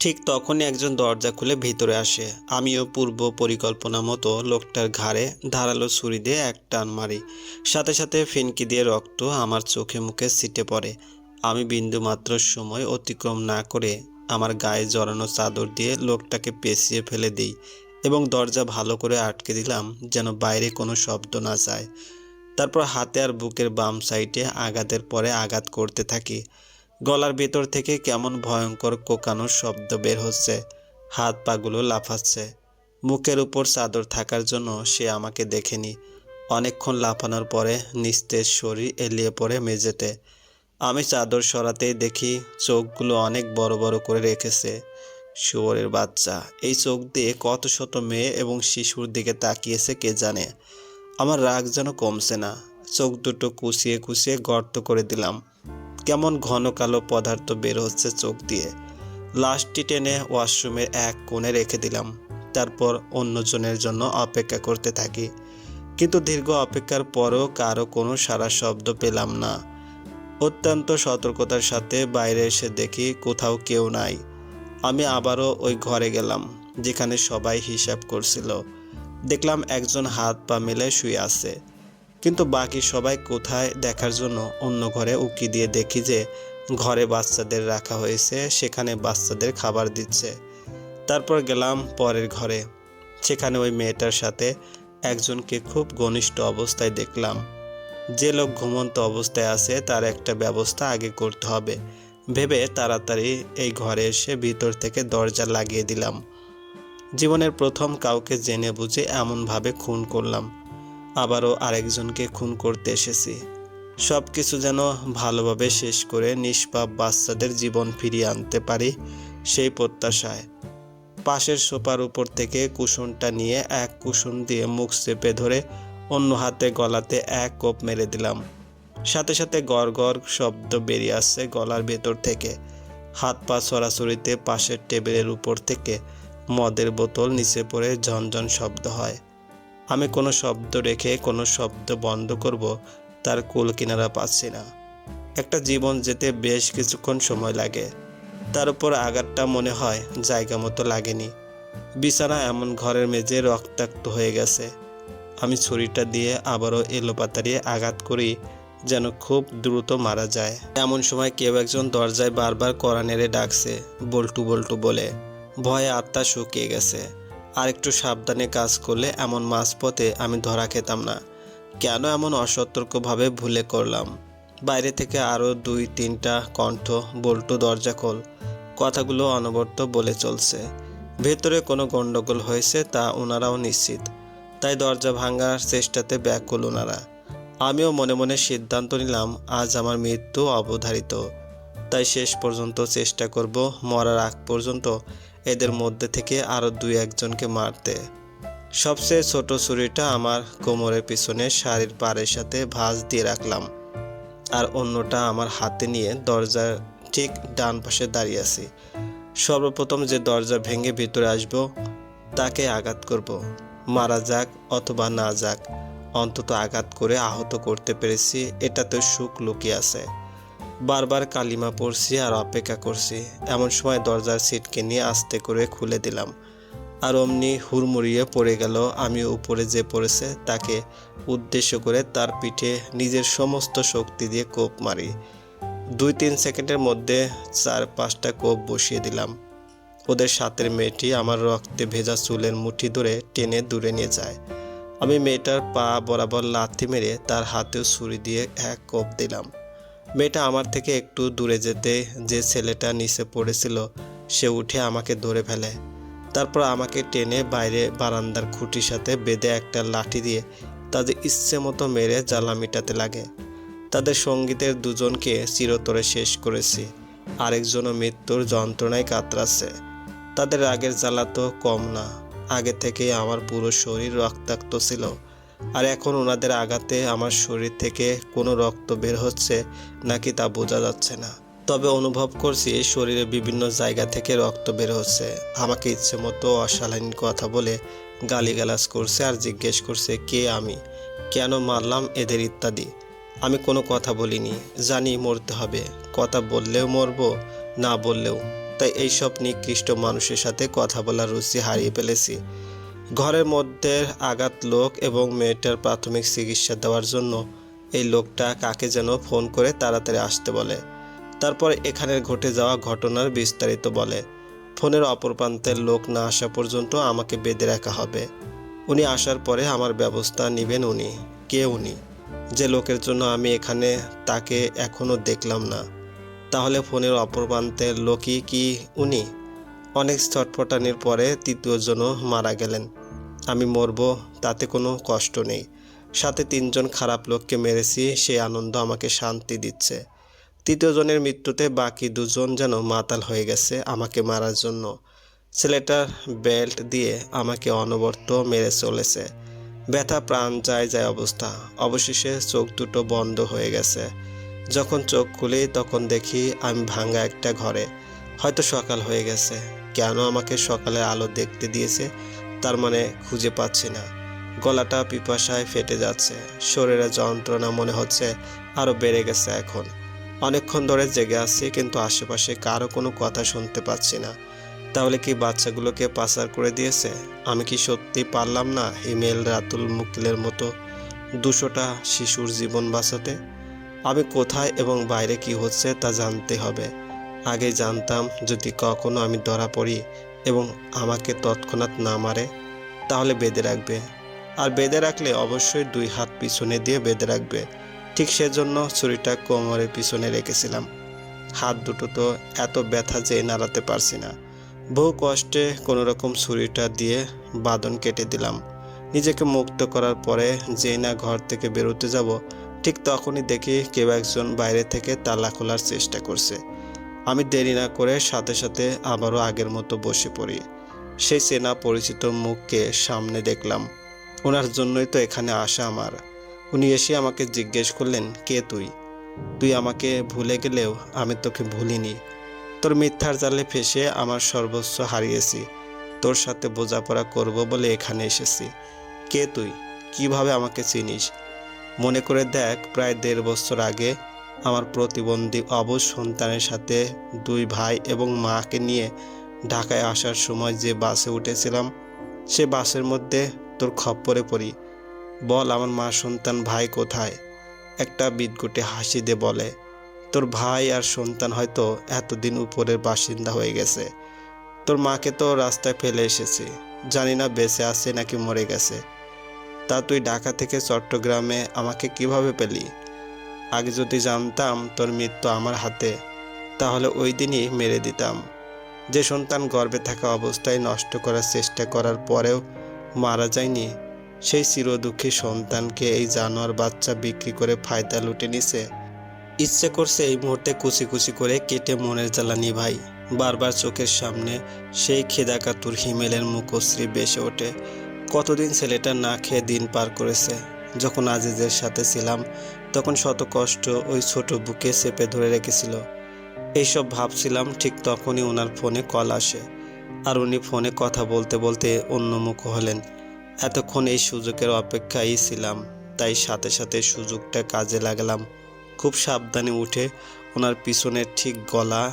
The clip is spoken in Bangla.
ঠিক তখনই একজন দরজা খুলে ভিতরে আসে। আমিও পূর্ব পরিকল্পনা মতো লোকটার ঘাড়ে ধারালো ছুরি দিয়ে এক টান মারি। সাথে সাথে ফিনকি দিয়ে রক্ত আমার চোখে মুখে ছিটে পড়ে। আমি বিন্দু মাত্র সময় অতিক্রম না করে আমার গায়ে জড়ানো চাদর দিয়ে লোকটাকে পেঁচিয়ে ফেলে দিই এবং দরজা ভালো করে আটকে দিলাম যেন বাইরে কোনো শব্দ না যায়। তারপর হাতে আর বুকের বাম সাইডে আঘাতের পরে আঘাত করতে থাকি। গলার ভেতর থেকে কেমন ভয়ঙ্কর কোকানোর শব্দ বের হচ্ছে, হাত পাগুলো লাফাচ্ছে। মুখের উপর চাদর থাকার জন্য সে আমাকে দেখেনি। অনেকক্ষণ লাফানোর পরে নিস্তেজ শরীর এলিয়ে পড়ে মেঝেতে। আমি চাদর সরাতেই দেখি চোখগুলো অনেক বড় বড় করে রেখেছে। শুয়োরের বাচ্চা, এই চোখ দিয়ে কত শত মেয়ে এবং শিশুর দিকে তাকিয়েছে কে জানে। আমার রাগ যেন কমছে না। চোখ দুটো কুচিয়ে কুচিয়ে গর্ত করে দিলাম। কেমন ঘন কালো পদার্থ বের হচ্ছে চোখ দিয়ে। লাশটি টেনে ওয়াশরুমের এক কোণে রেখে দিলাম। তারপর অন্যজনের জন্য অপেক্ষা করতে থাকি। কিন্তু দীর্ঘ অপেক্ষার পরও কারও কোনো সারা শব্দ পেলাম না। অত্যন্ত সতর্কতার সাথে বাইরে এসে দেখি কোথাও কেউ নাই। আমি আবারও ওই ঘরে গেলাম, যেখানে সবাই হিসাব করছিল। দেখলাম একজন হাত পা মেলে শুয়ে আছে। কিন্তু বাকি সবাই কোথায় দেখার জন্য অন্য ঘরে উকি দিয়ে দেখি যে ঘরে বাচ্চাদের রাখা হয়েছে, সেখানে বাচ্চাদের খাবার দিচ্ছে। তারপর গেলাম পরের ঘরে। সেখানে ওই মেয়েটার সাথে একজনকে খুব ঘনিষ্ঠ অবস্থায় দেখলাম। যে লোক ঘুমন্ত অবস্থায় আছে, তার একটা ব্যবস্থা আগে করতে হবে। ভেবে তাড়াতাড়ি এই ঘরে এসে ভিতর থেকে দরজা লাগিয়ে দিলাম। জীবনের প্রথম কাউকে জেনে বুঝে এমনভাবে খুন করলাম। আবারও আরেকজনকে খুন করতে এসেছি। সব কিছু যেন ভালোভাবে শেষ করে নিষ্পাপ বাচ্চাদের জীবন ফিরিয়ে আনতে পারি সেই প্রত্যাশায়। পাশের সোফার উপর থেকে কুশনটা নিয়ে এক কুশন দিয়ে মুখ চেপে ধরে অন্য হাতে গলাতে এক কোপ মেরে দিলাম। সাথে সাথে গড় গড় শব্দ বেরিয়ে আসছে গলার ভেতর থেকে। হাত পা ছড়াছড়িতে পাশের টেবিলের উপর থেকে মদের বোতল নিচে পড়ে ঝনঝন শব্দ হয়। আমি কোনো শব্দ রেখে কোনো শব্দ বন্ধ করব, তার কুল কিনারা পাচ্ছি না। একটা জীবন যেতে বেশ কিছুক্ষণ সময় লাগে। তার উপর আঘাতটা মনে হয় জায়গা মতো লাগেনি। বিছানা এমন ঘরের মেঝে রক্তাক্ত হয়ে গেছে। আমি ছুরিটা দিয়ে আবারও এলোপাতাড়ি আঘাত করি যেন খুব দ্রুত মারা যায়। এমন সময় কেউ একজন দরজায় বারবার কড়া নেড়ে ডাকছে, বল্টু বল্টু বলে। ভয়ে আত্মা শুকিয়ে গেছে। আর একটু সাবধানে কাজ করলে এমন মাঝপথে আমি ধরা খেতাম না। কেন এমন অসতর্কভাবে ভুলে করলাম? বাইরে থেকে আরও দুই, তিনটা কণ্ঠ, বল্টু, দরজা খোল। কথাগুলো অনবরত বলে চলছে। ভেতরে কোনো গণ্ডগোল হয়েছে তা ওনারাও নিশ্চিত। তাই দরজা ভাঙার চেষ্টাতে ব্যাকুল ওনারা আমিও মনে মনে সিদ্ধান্ত নিলাম, আজ আমার মৃত্যু অবধারিত। তাই শেষ পর্যন্ত চেষ্টা করব, মরার আগ পর্যন্ত এদের মধ্যে থেকে আরও দুই একজনকে মারতে। সবচেয়ে ছোট ছুরিটা আমার কোমরের পিছনে শাড়ির পাড়ের সাথে ভাঁজ দিয়ে রাখলাম। আর অন্যটা আমার হাতে নিয়ে দরজার ঠিক ডান পাশে দাঁড়িয়ে আছি। সর্বপ্রথম যে দরজা ভেঙে ভিতরে আসব, তাকে আঘাত করব। মারা যাক অথবা না যাক, অন্তত আঘাত করে আহত করতে পেরেছি, এটাতে সুখ লুকিয়ে আছে। বারবার কালিমা পড়ছি আর অপেক্ষা করছি। এমন সময় দরজার সিটকে নিয়ে আস্তে করে খুলে দিলাম। আর অমনি হুড়মুড়িয়ে পড়ে গেল আমি উপরে যে পড়েছে তাকে উদ্দেশ্য করে তার পিঠে নিজের সমস্ত শক্তি দিয়ে কোপ মারি। দুই তিন সেকেন্ডের মধ্যে চার পাঁচটা কোপ বসিয়ে দিলাম। ওদের সাথের মেয়েটি আমার রক্তে ভেজা চুলের মুঠি ধরে টেনে দূরে নিয়ে যায়। আমি মেয়েটার পা বরাবর লাথি মেরে তার হাতেও ছুরি দিয়ে এক কোপ দিলাম। মেয়েটা আমার থেকে একটু দূরে যেতে যে ছেলেটা নিচে পড়েছিল, সে উঠে আমাকে ধরে ফেলে। তারপর আমাকে টেনে বাইরে বারান্দার খুঁটির সাথে বেঁধে একটা লাঠি দিয়ে তাদের ইচ্ছে মতো মেরে জ্বালা মেটাতে লাগে। তাদের সঙ্গীতের দুজনকে চিরতরে শেষ করেছি। আরেকজনও মৃত্যুর যন্ত্রণায় কাতরাচ্ছে। তাদের রাগের জ্বালা তো কম না। আগে থেকে আমার পুরো শরীর রক্তাক্ত ছিল। আর এখন ওনাদের আঘাতে আমার শরীর থেকে কোনো রক্ত বের হচ্ছে নাকি তা বোঝা যাচ্ছে না। তবে অনুভব করছি শরীরের বিভিন্ন জায়গা থেকে রক্ত বের হচ্ছে। আমাকে ইচ্ছে মতো অশালীন কথা বলে গালিগালাজ করছে আর জিজ্ঞেস করছে, কে আমি? কেন মারলাম এদের ইত্যাদি? আমি কোনো কথা বলিনি। জানি মরতে হবে। কথা বললেও মরবো, না বললেও। তাই এইসব নিকৃষ্ট মানুষের সাথে কথা বলার রুচি হারিয়ে ফেলেছি। ঘরের মধ্যে আঘাত লোক এবং মেয়েটার প্রাথমিক চিকিৎসা দেওয়ার জন্য এই লোকটা কাকে যেন ফোন করে তাড়াতাড়ি আসতে বলে। তারপর এখানের ঘটে যাওয়া ঘটনার বিস্তারিত বলে। ফোনের অপর প্রান্তের লোক না আসা পর্যন্ত আমাকে বেঁধে রাখা হবে। উনি আসার পরে আমার ব্যবস্থা নেবেন উনি, কে উনি? যে লোকের জন্য আমি এখানে তাকে এখনও দেখলাম না। তাহলে ফোনের অপর প্রান্তের লোকই কি উনি? অনেক ছটফটানির পরে তৃতীয়জনও মারা গেলেন। আমি মরব, তাতে কোনো কষ্ট নেই। সাথে তিনজন খারাপ লোককে মেরেছি সেই আনন্দ আমাকে শান্তি দিচ্ছে। তৃতীয়জনের মৃত্যুতে বাকি দুজন যেন মাতাল হয়ে গেছে আমাকে মারার জন্য। ছেলেটার বেল্ট দিয়ে আমাকে অনবর্ত মেরে চলেছে। ব্যথা প্রাণ যায় যায় অবস্থা। অবশেষে চোখ দুটো বন্ধ হয়ে গেছে। যখন চোখ খুলি, তখন দেখি আমি ভাঙ্গা একটা ঘরে। হয়তো সকাল হয়ে গেছে। কেন আমাকে সকালের আলো দেখতে দিয়েছে, তার মানে খুঁজে পাচ্ছি না। গলাটা পিপাসায় ফেটে যাচ্ছে। শরীরে যন্ত্রণা মনে হচ্ছে আরও বেড়ে গেছে এখন। অনেকক্ষণ ধরে জেগে আছি, কিন্তু আশেপাশে কারও কোনো কথা শুনতে পাচ্ছি না। তাহলে কি বাচ্চাগুলোকে পাচার করে দিয়েছে? আমি কি সত্যি পারলাম না হিমেল রাতুল মুকিলের মতো দুশোটা শিশুর জীবন বাঁচাতে? আমি কোথায় এবং বাইরে কি হচ্ছে তা জানতে হবে। আগে জানতাম যদি কখনো আমি ধরা পড়ি এবং আমাকে তৎক্ষণাৎ না মারে, তাহলে বেঁধে রাখবে। আর বেঁধে রাখলে অবশ্যই দুই হাত পিছনে দিয়ে বেঁধে রাখবে। ঠিক সেজন্য ছুরিটা কোমরের পিছনে রেখেছিলাম। হাত দুটো তো এত ব্যথা যে নাড়াতে পারছি না। বহু কষ্টে কোনো রকম ছুরিটা দিয়ে বাদন কেটে দিলাম। নিজেকে মুক্ত করার পরে যেই না ঘর থেকে বেরোতে যাব, ঠিক তখনই দেখি কেউ একজন বাইরে থেকে তালা খোলার চেষ্টা করছে। দেরি না করে সাথে সাথে আবারও আগের মতো বসে পড়ি। সেই চেনা পরিচিত মুখকে সামনে দেখলাম। ওনার জন্যই তো এখানে আসা আমার। উনি এসে আমাকে জিজ্ঞেস করলেন, কে তুই? তুই আমাকে ভুলে গেলেও আমি তোকে ভুলিনি। তোর মিথ্যার জালে ফেসে আমার সর্বস্ব হারিয়েছি। তোর সাথে বোঝাপড়া করব বলে এখানে এসেছি। কে তুই? কীভাবে আমাকে চিনিস? মনে করে দেখ, প্রায় দেড় বছর আগে আমার প্রতিবন্ধী অবশ সন্তানের সাথে দুই ভাই এবং মাকে নিয়ে ঢাকায় আসার সময় যে বাসে উঠেছিলাম, সে বাসের মধ্যে তোর খপ্পরে পড়ি। বল, আমার মা সন্তান ভাই কোথায়? একটা বিদগুটে হাসি দিয়ে বলে, তোর ভাই আর সন্তান হয়তো এতদিন উপরের বাসিন্দা হয়ে গেছে। তোর মাকে তো রাস্তায় ফেলে এসেছি। জানি না বেঁচে আছে নাকি মরে গেছে। তা তুই ঢাকা থেকে চট্টগ্রামে আমাকে কীভাবে পেলি? আগে যদি জানতাম তোর মৃত্যু আমার হাতে, তাহলে ওই দিনই মেরে দিতাম। যে সন্তান গর্ভে থাকা অবস্থায় নষ্ট করার চেষ্টা করার পরেও মারা যায়নি, সেই চিরদুঃখী সন্তানকে এই জানোয়ার বাচ্চা বিক্রি করে ফায়দা লুটে নিছে। ইচ্ছে করছে এই মুহূর্তে কুচি কুচি করে কেটে মনের জ্বালানি ভাই বারবার চোখের সামনে সেই খেদাকাতুর হিমেলের মুখশ্রী বেসে ওঠে। কতদিন ছেলেটা না খেয়ে দিন পার করেছে। যখন আজিজের সাথে ছিলাম, তখন শত কষ্ট ওই ছোট বুকে চেপে ধরে রেখেছিল। এইসব ভাবছিলাম ঠিক তখনই ওনার ফোনে কল আসে আর উনি ফোনে কথা বলতে বলতে অন্যমুখ হলেন। এতক্ষণ এই সুযোগের অপেক্ষায় ছিলাম, তাই সাথে সাথে সুযোগটা কাজে লাগলাম। খুব সাবধানে উঠে ওনার পিছনের ঠিক গলা